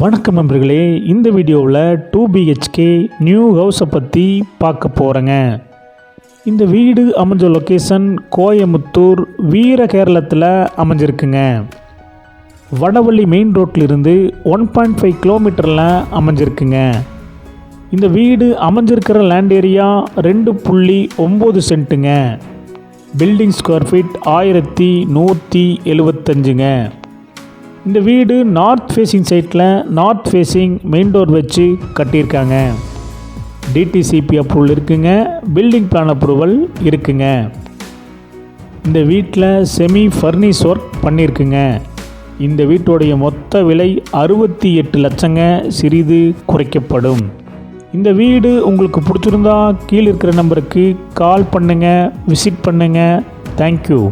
வணக்கம் நண்பர்களே இந்த வீடியோவில் டூ பிஹெச்கே நியூ ஹவுஸை பற்றி பார்க்க போகிறேங்க இந்த வீடு அமைஞ்ச லொக்கேஷன் கோயமுத்தூர் வீர கேரளத்தில் அமைஞ்சிருக்குங்க. வடவள்ளி மெயின் ரோட்டிலிருந்து ஒன் பாயிண்ட் ஃபைவ் கிலோமீட்டரில் அமைஞ்சிருக்குங்க. இந்த வீடு அமைஞ்சிருக்கிற லேண்ட் ஏரியா ரெண்டு புள்ளி ஒம்பது சென்ட்டுங்க. பில்டிங் ஸ்கொயர் ஃபீட் ஆயிரத்தி நூற்றி எழுபத்தஞ்சுங்க இந்த வீடு நார்த் ஃபேஸிங் சைட்டில் நார்த் ஃபேஸிங் மெயின் டோர் வச்சு கட்டியிருக்காங்க. டிடிசிபி அப்ரூவல் இருக்குங்க. பில்டிங் பிளான் அப்ரூவல் இருக்குங்க. இந்த வீட்டில் செமி ஃபர்னிஷ் ஒர்க் பண்ணியிருக்குங்க. இந்த வீட்டோடைய மொத்த விலை அறுபத்தி எட்டு லட்சங்க. சிறிது குறைக்கப்படும். இந்த வீடு உங்களுக்கு பிடிச்சிருந்தா கீழே இருக்கிற நம்பருக்கு கால் பண்ணுங்கள் விசிட் பண்ணுங்கள் தேங்க்யூ